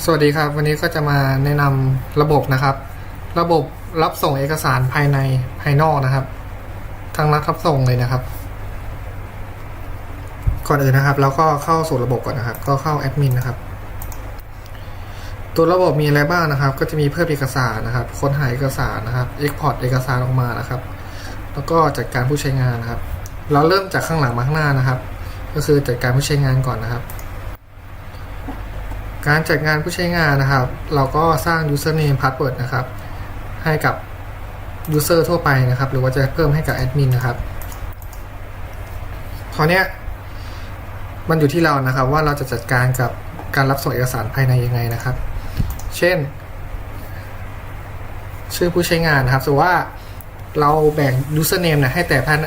สวัสดีครับ วันนี้ก็จะมาแนะนำระบบนะครับ ระบบรับส่งเอกสารภายในภายนอกนะครับทางรับรับส่งเลยนะครับ ก่อนอื่นนะครับ เราก็เข้าสู่ระบบก่อนนะครับ ก็เข้าแอดมินนะครับ ตัวระบบมีอะไรบ้างนะครับ ก็จะมีเพิ่มเอกสารนะครับ ค้นหาเอกสารนะครับ Export เอกสารออกมานะครับ แล้วก็จัดการผู้ใช้งานนะครับ เราเริ่มจากข้างหลังมาข้างหน้านะครับ ก็คือจัดการผู้ใช้งานก่อนนะครับ การจัดงานผู้ใช้งานนะครับ เราก็สร้าง username password นะครับ ให้กับ user ทั่วไปนะครับ หรือว่าจะเพิ่มให้กับแอดมินนะครับคราวเนี้ยมันอยู่ที่เรานะครับว่าเราจะจัดการกับการรับส่งเอกสารภายในยังไงนะครับ เช่น ชื่อผู้ใช้งานนะครับสมมติว่าเราแบ่ง username นะให้แต่แผน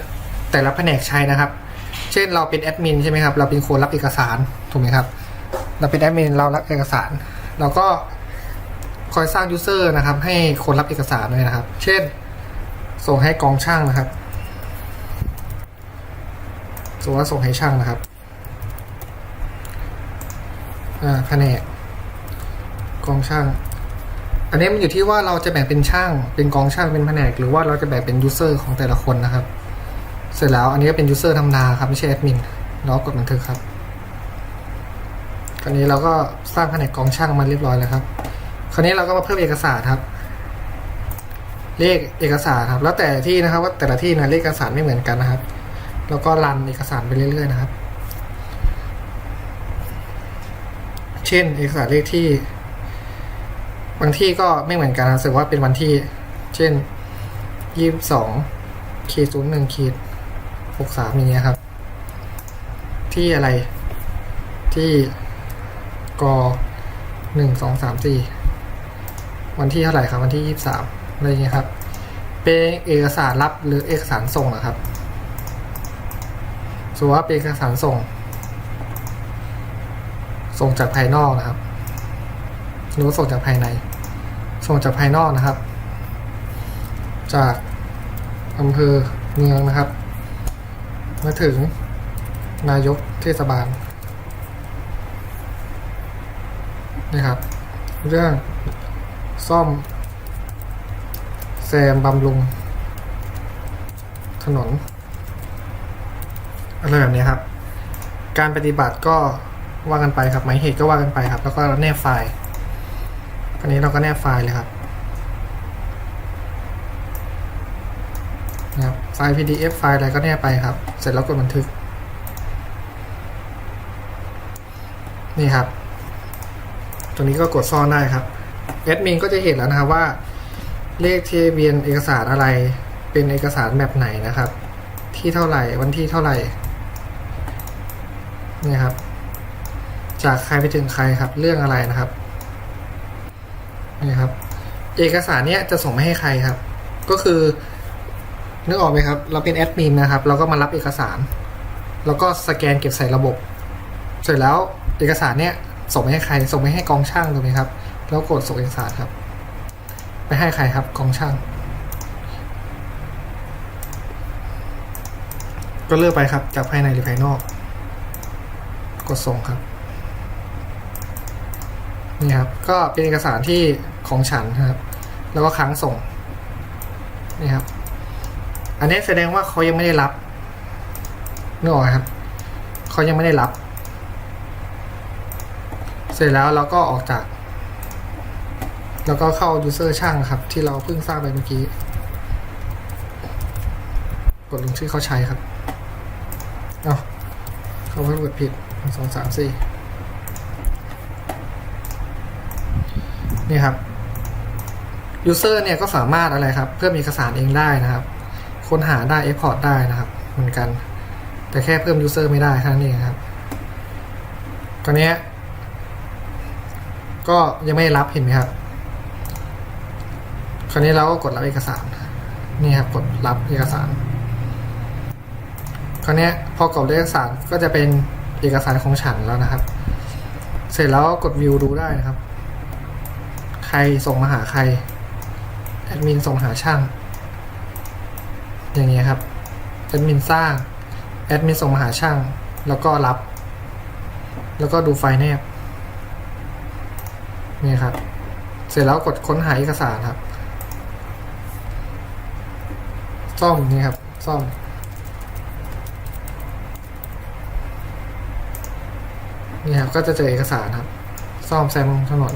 แต่ละแผนกใช้นะครับ เช่นเราเป็นแอดมินใช่ไหมครับ เราเป็นคนรับเอกสารถูกไหมครับ เราเป็นแอดมินเรารับเอกสาร เราก็คอยสร้างยูเซอร์นะครับ ให้คนรับเอกสารด้วยนะครับ เช่น ส่งให้กองช่างนะครับสมมติว่าส่งให้ช่างนะครับแผนกกองช่าง อันนี้มันอยู่ที่ว่าเราจะแบ่งเป็นช่าง เป็นกองช่าง เป็นแผนก หรือว่าเราจะแบ่งเป็นยูเซอร์ของแต่ละคนนะครับ เสร็จแล้วอันนี้ก็เป็นยูเซอร์ธรรมดาครับไม่ใช่แอดมินเรากดบันทึกครับ คราวนี้เราก็สร้างแผนกกองช่างมาเรียบร้อยแล้วครับ คราวนี้เราก็มาเพิ่มเอกสารครับ เลขเอกสารครับ แล้วแต่ที่นะครับ ว่าแต่ละที่นะเลขเอกสารไม่เหมือนกันนะครับ แล้วก็รันเอกสารไปเรื่อยๆนะครับ เช่น เอกสารเลขที่ บางที่ก็ไม่เหมือนกันนะสึกว่าเป็นวันที่ เช่นยี่สิบสองขีดศูนย์หนึ่งขีดหกสามอย่างเงี้ยครับ ที่อะไรที่ กหนึ่งสองสามสี่วันที่เท่าไหร่ครับ วันที่ยี่สามอะไรอย่างเงี้ยครับ เป็นเอกสารรับหรือเอกสารส่งนะครับสมมติว่าเป็นเอกสารส่ง ส่งจากภายนอกนะครับ หรือว่าส่งจากภายใน ส่งจากภายนอกนะครับ จากอำเภอเมืองนะครับ มาถึงนายกเทศบาล นะครับ เรื่องซ่อมแซมบำรุงถนนอะไรแบบนี้ครับ การปฏิบัติก็ว่ากันไปครับหมายเหตุก็ว่ากันไปครับ แล้วก็แนบไฟล์อันนี้เราก็แนบไฟล์เลยครับนะครับไฟล์ PDF ไฟล์อะไรก็แนบไปครับ เสร็จแล้วกดบันทึก นี่ครับ ตรงนี้ก็กดซ่อนได้ครับแอดมินก็จะเห็นแล้วนะครับว่า เลขทะเบียนเอกสารอะไร เป็นเอกสารแบบไหนนะครับ ที่เท่าไหร่วันที่เท่าไหร่นี่ครับ จากใครไปถึงใครครับ เรื่องอะไรนะครับนี่ครับ เอกสารเนี้ยจะส่งไม่ให้ใครครับ ก็คือนึกออกไหมครับ เราเป็นแอดมินนะครับ เราก็มารับเอกสาร แล้วก็สแกนเก็บใส่ระบบ เสร็จแล้วเอกสารเนี้ย ส่งไปให้ใคร ส่งไปให้กองช่างถูกไหมครับ แล้วกดส่งเอกสารครับ ไปให้ใครครับกองช่าง ก็เลือกไปครับจากภายในหรือภายนอก กดส่งครับ นี่ครับ ก็เป็นเอกสารที่ของฉันครับ แล้วก็ค้างส่ง นี่ครับ อันนี้แสดงว่าเขายังไม่ได้รับนึกออกไหมครับ เขายังไม่ได้รับ เสร็จแล้วเราก็ออกจาก แล้วก็เข้า user ช่างครับ ที่เราเพิ่งสร้างไปเมื่อกี้ กดลงชื่อเขาใช้ครับ เอาเขาเพิ่งกดผิดหนึ่งสองสามสี่นี่ครับ user เนี่ยก็สามารถอะไรครับ เพิ่มเอกสารเองได้นะครับ ค้นหาได้ export ได้นะครับ เหมือนกัน แต่แค่เพิ่ม user ไม่ได้แค่นั้นเองครับตอนนี้ ก็ยังไม่รับเห็นไหมครับ คราวนี้เราก็กดรับเอกสาร นี่ครับกดรับเอกสาร คราวนี้พอกดเอกสารก็จะเป็นเอกสารของฉันแล้วนะครับ เสร็จแล้วก็กดวิวดูได้นะครับ ใครส่งมาหาใคร แอดมินส่งหาช่าง อย่างเงี้ยครับ แอดมินสร้าง แอดมินส่งมาหาช่าง แล้วก็รับ แล้วก็ดูไฟล์แนบ นี่ครับ เสร็จแล้วกดค้นหาเอกสารครับ ซ่อมนี่ครับซ่อม นี่ครับก็จะเจอเอกสารครับ ซ่อมแซมถนน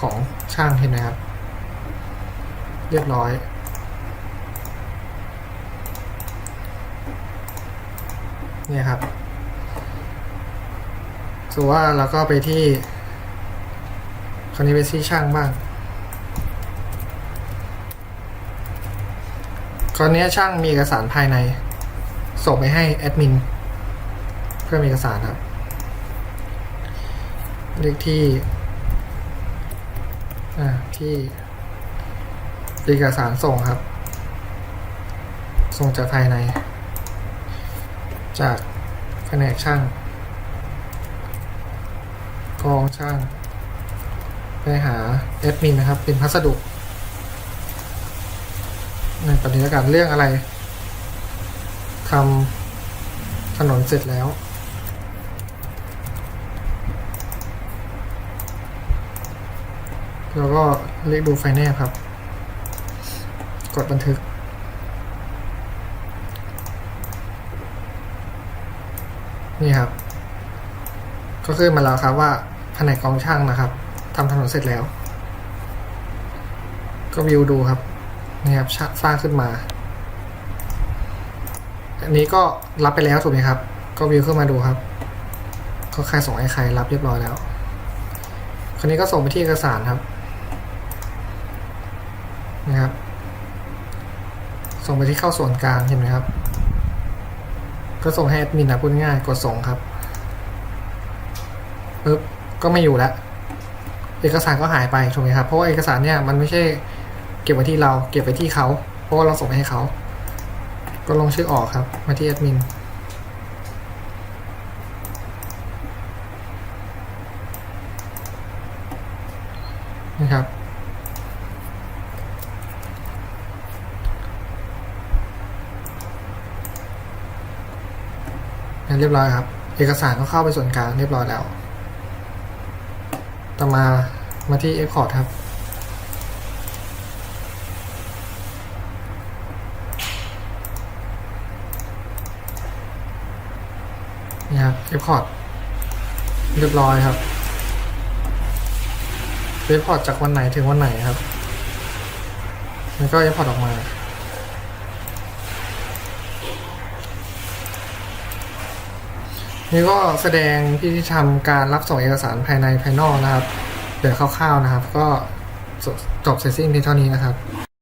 ของช่างเห็นไหมครับ เรียบร้อยเนี่ยครับสมมุติว่าเราก็ไปที่ คราวนี้ไปที่ช่างบ้างตอนนี้ช่างมีเอกสารภายใน ส่งไปให้แอดมินเพื่อมีเอกสารครับเลขที่อ่าที่เอกสารส่งครับ ส่งจากภายใน จากแผนกช่างกองช่าง ไปหาแอดมินนะครับ เป็นพัสดุในปฏิบัติการเรื่องอะไรทำถนนเสร็จแล้ว แล้วก็เรียกดูไฟแนลครับ กดบันทึก นี่ครับ ก็ขึ้นมาแล้วครับว่าแผนกกองช่างนะครับ ทำถนนเสร็จแล้ว ก็วิวดูครับนี่ครับชสร้างขึ้นมา อันนี้ก็รับไปแล้วถูกไหมครับ ก็วิวขึ้นมาดูครับ ก็ใครส่งให้ใครรับเรียบร้อยแล้วคนนี้ก็ส่งไปที่เอกสารครับนะครับ ส่งไปที่เข้าส่วนกลางเห็นไหมครับ ก็ส่งให้แอดมินนะพูดง่ายกดส่งครับปึ๊บก็ไม่อยู่แล้ว เอกสารก็หายไปถูกไหมครับ เพราะว่าเอกสารเนี่ยมันไม่ใช่เก็บไว้ที่เราเก็บไว้ที่เขา เพราะว่าเราส่งไปให้เขา ก็ลงชื่อออกครับ มาที่แอดมินนะครับ เรียบร้อยครับ เอกสารก็เข้าไปส่วนกลางเรียบร้อยแล้ว ต่อมามาที่ Export ครับ นี่ครับ Export เรียบร้อยครับ Export จากวันไหนถึงวันไหนครับ แล้วก็ Export ออกมา นี่ก็แสดงที่ทำการรับส่งเอกสารภายในภายนอกนะครับ เดี๋ยวคร่าวๆนะครับ ก็จบจบเสร็จสิ้นเพียงเท่านี้นะครับ